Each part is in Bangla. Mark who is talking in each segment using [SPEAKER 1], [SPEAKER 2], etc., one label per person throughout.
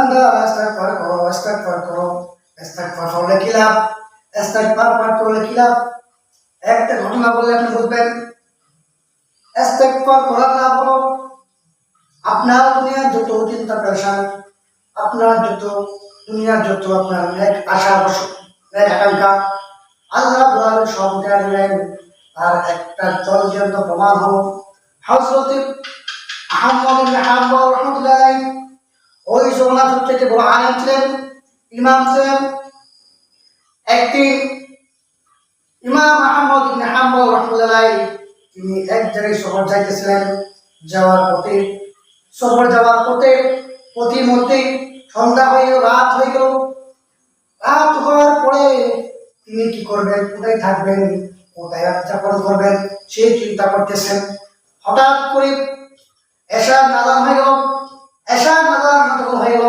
[SPEAKER 1] করো ইস্তেগফার করো ইস্তেগফার করলে কি লাভ ইস্তেগফার পাঠ করলে কি লাভ একটা ঘটনা বললে আপনি বুঝবেন ইস্তেগফার করার লাভ হলো আপনার দুনিয়ার যত চিন্তা পেরেশান আপনার যত দুনিয়ার যত আপনার নেক আশা বস- নেক আকাঙ্ক্ষা আল্লাহ বলার সব দেয়া দিলেন আর একটা জলজন্ত প্রমাণ হলো হজরত আহমদ হাম্বল রহমতুল্লাহ ওই জগন্নাথ থেকে বড় আলেম ছিলেন, ইমাম ছিলেন, একটি ইমাম আহমদ ইবনে হাম্বল রহমতুল্লাহ তিনি এক জায়গায় শহর যাইতেছিলেন যাওয়ার পথে। সফর যাওয়ার পথে প্রতিমধ্যে সন্ধ্যা হয়ে গেল রাত হয়ে গেল রাত হওয়ার পরে তিনি কি করবেন, কোথায় থাকবেন, কোথায় যাপন করবেন, সেই চিন্তা করতেছেন। হঠাৎ করে এশার নাজান হয়ে গেল যখন হয়ে গেল।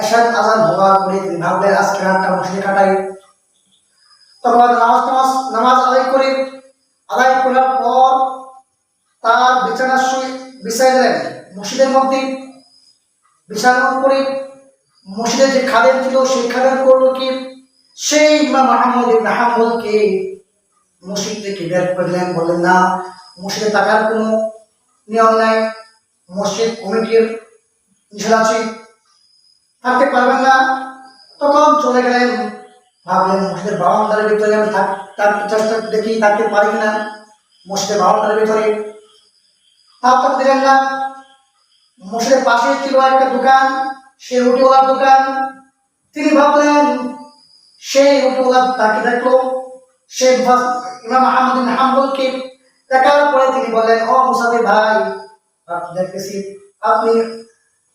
[SPEAKER 1] এশার আজান হওয়ার পরে তিনি ভাবলেন আজকে রাতটা মসজিদে কাটাই। তখন নামাজ নামাজ নামাজ আদায় করে, আদায় করার পর তার বিছানা শুয়ে বিছাই দিলেন মসজিদের মধ্যে। বিছানার উপরে মসজিদের যে খাদেম ছিল, সেই খাদেম করল কি? সেই ইমাম আহমদ ইবনে হাম্বলকে মসজিদ থেকে বের করে দিলেন। বললেন, না, মসজিদে থাকার কোনো নিয়ম নাই। মসজিদ কমিটির নিষেধ থাকতে পারবেন না। তখন চলে গেলেন, ভাবলেন, মসজিদের বাউন্ডারির ভিতরে আমি থাকতে চেষ্টা দেখি থাকতে পারি কিনা? মসজিদের বাউন্ডারির ভিতরে। তারপর দিলেন না, মসজিদের পাশে ছিল একটা দোকান সে রুটিওয়ালার দোকান। তিনি ভাবলেন, সেই রুটিওয়ালা তাকে দেখল সে ইমাম আহমদ হাম্বলকে দেখার পরে তিনি বললেন, ও মুসাফির ভাই আপনি দেখতেছি আপনি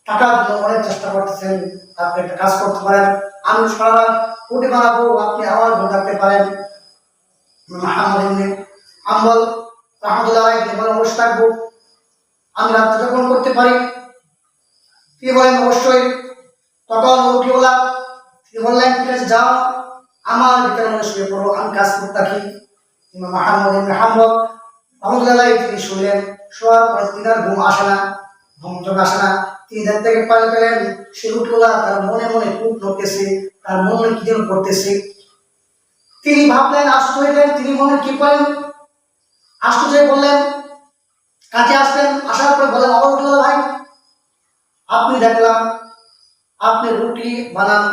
[SPEAKER 1] টাকার জন্য চেষ্টা করতেছেন, আপনি একটা কাজ করতে পারেন। আমি সারা রুটি বানাবো আপনি আমার ঘর থাকতে পারেন। হাম্বল রহমতুল্লাহ বলেন বসে থাকব। আমি রাত্রে যাপন করতে পারি, তিনি বলেন, অবশ্যই। তখন রুটিওয়ালা তিনি বললেন, ঠিক আছে, যাও, আমার ভিতরে মনে শুয়ে পড়ো, আমি কাজ করতে থাকি। ইমাম মাহমুদ ইবনে হাম্বল রহমতুল্লাহ তিনি শুনলেন, শোয়ার পরে তিনি আর ঘুম আসে না, ঘুম চোখ আসে না। ধ্যান থেকে পাল পেলেন সে রুটিওয়ালা তার মনে মনে খুব নড়তেছে, তার মনে মনে কি যেন করতেছে। তিনি ভাবলেন, আশ্চর্য হইলেন তিনি মনে কি করেন? আশ্চর্য বললেন কাছে আসলেন, আসার পরে বলেন অবরুল্লাহ ভাই, আপনি দেখলাম, আপনি রুটি বানান,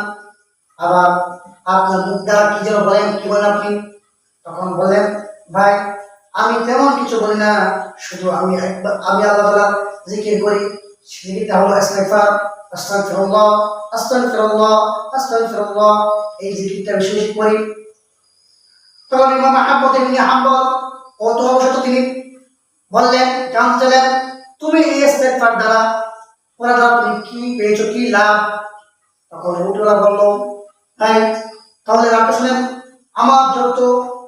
[SPEAKER 1] আবার আপনার মুখ দ্বারা কি যেন বলেন, কি বলেন আপনি? তখন বলেন ভাই, আমি তেমন কিছু বলি না, শুধু আমি একবার, আমি আল্লাহ তালা জিকির করি এই জিকিরটা বেশি বেশি করি তখন ইমাম আহমদ ইবনে হাম্বল কত অবসর তিনি বললেন তুমি এই দ্বারা তুমি কি পেয়েছ, কি লাভ? তখন রুটওয়ালা বলল, তাই, তাহলে শুনেন, আমার যত,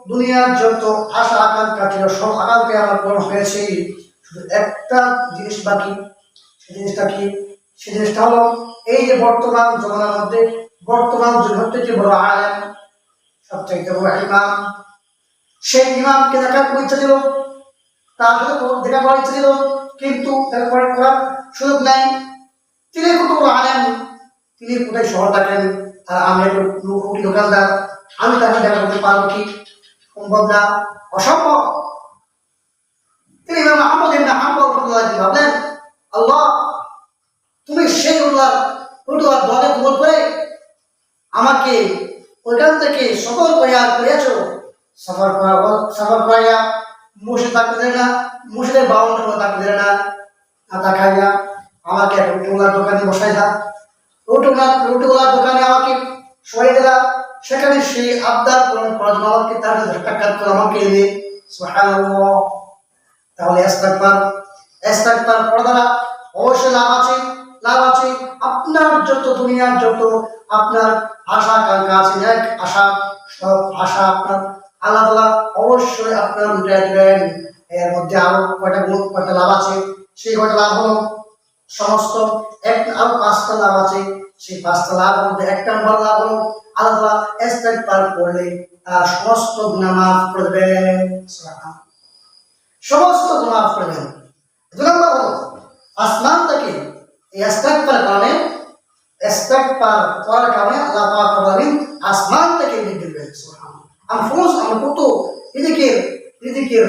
[SPEAKER 1] দুনিয়ার যত আশা আকাঙ্ক্ষা ছিল, সব আমার পূরণ হয়েছে। শুধু একটা জিনিস বাকি সেই জিনিসটা কি? সেই জিনিসটা হলো, এই যে বর্তমান জমানার মধ্যে, বর্তমান যুগের থেকে বড় আলেম সবচাইতে বড় ইমাম সেই ইমামকে দেখার খুব ইচ্ছা ছিল, তার সাথে দেখা করার ইচ্ছা ছিল, কিন্তু দেখা করার সুযোগ নাই। তিনি কত বড় আলেম, তিনি কোথায় শহর থাকেন আর আমি রুটি দোকানদার, আমি তাকে দেখা করতে পারব কি? সম্ভব না অসম্ভব। তিনি ইমাম আহমদ রাহমাতুল্লাহ আলাইহি ভাবলেন আল্লাহ, তুমি সেই উল্লাহ উল্লাহ দলে কবুল করে আমাকে ওইখান থেকে সফর করিয়া করিয়াছ। সফর করা সফর করাইয়া মুসে থাকতে দেয় না মুসেদের বাউন্ড থাকতে দেয় না আতা খাইয়া আমাকে রুটিওয়ালার দোকানে বসাই দা রুটিওয়ালা রুটিওয়ালার দোকানে আমাকে সরিয়ে দিলা। সেখানে সেই আবদার পূরণ করার জন্য আমাকে তার সাক্ষাৎ করে আমাকে এনে, সুবহানাল্লাহ, তাহলে ইস্তেগফার ইস্তেগফার পড়া দ্বারা অবশ্যই লাভ আছে লাভ আছে। আপনার যত দুনিয়ার যত আপনার আশা আকাঙ্ক্ষা আছে, এক আশা সব আশা আপনার তাআলা অবশ্যই আপনার দেবেন। এর মধ্যে আরও কয়টা গুণ, কয়টা লাভ আছে, সেই কয়টা লাভ হলো সমস্ত এক আরও পাঁচটা লাভ আছে, সেই পাঁচটা লাভ মধ্যে একটা নম্বর লাভ হলো আল্লাহ তাআলা ইস্তেগফার করলে তার সমস্ত গুনাহ মাফ করে সমস্ত গুনাহ মাফ করে দেবেন। দুই হলো আসমান থেকে করার কারণে আসমান থেকে আমরা কত রিজিকের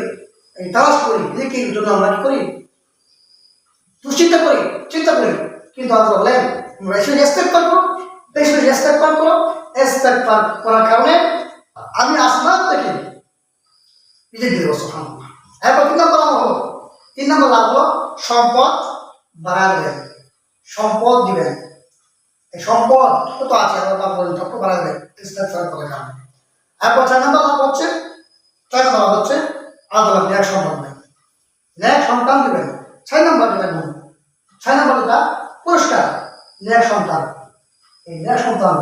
[SPEAKER 1] এই তালাশ করি রিজিকের জন্য আমরা কি করি? দুশ্চিন্তা করি, চিন্তা করি। কিন্তু আল্লাহ বলেন তোমরা এসে ইস্তেগফার করো, বেশি ইস্তেগফার করো। ইস্তেগফার করার কারণে আমি আসমান থেকে রিজিক দেবো সুবহানাল্লাহ। এরপর তিন নম্বর হলো, তিন নম্বর সম্পদ বাড়া দেবেন। সম্পদ দিবেন। সম্পদ কত আছে? দেবেন। কারণে এরপর চার নম্বর লাভ হচ্ছে নম্বর হচ্ছে সম্পদ দেবেন। সন্তান দিবেন। ছয় নম্বর বলুন ছয় নম্বর পুরস্কার। সন্তান। এই ন্যাক সন্তান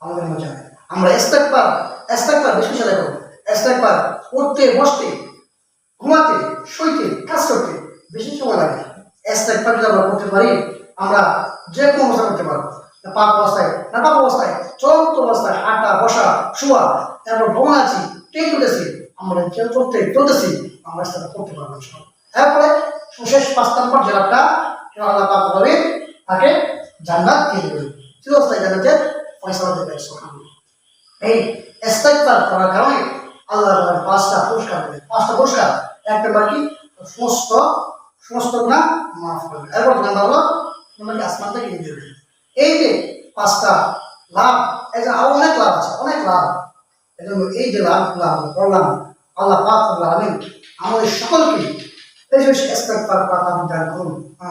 [SPEAKER 1] আমাদের মধ্যে। আমরা ইস্তেগফার ইস্তেগফার বেশি বেশি করব ইস্তেগফার উঠতে বসতে, ঘুমাতে, শুইতে, কাজ করতে বেশি সময় লাগে। ইস্তেগফার যদি আমরা করতে পারি, আমরা যে কোনো অবস্থা করতে পারব। পাপ অবস্থায়, না পাপ অবস্থায়, চলন্ত অবস্থায়, হাঁটা, বসা, শোয়া, তারপর ভ্রমণ আছি টেক উঠেছি আমরা যে চলতে চলতেছি, আমরা ইস্তেগফার করতে পারব। এরপরে শেষ পাঁচ নম্বর যেটা আল্লাহ পাক বলে তাকে জান্নাত দিয়ে দেবে চিরস্থায়ী জান্নাতের পয়সা দেবে এই ইস্তেগফার করার কারণে আল্লাহ পাঁচটা পুরস্কার দেবে পাঁচটা পুরস্কার একটা বাকি সমস্ত সমস্ত মাফ করবে এরপর নাম্বার তোমাকে আসমান থেকে দেবে এই যে পাঁচটা লাভ, এই যে আরও অনেক লাভ আছে, অনেক লাভ। এজন্য এই যে লাভ লাভ করলাম, আল্লাহ পাক আল্লাহ আমাদের সকলকে এই যে করুন। হ্যাঁ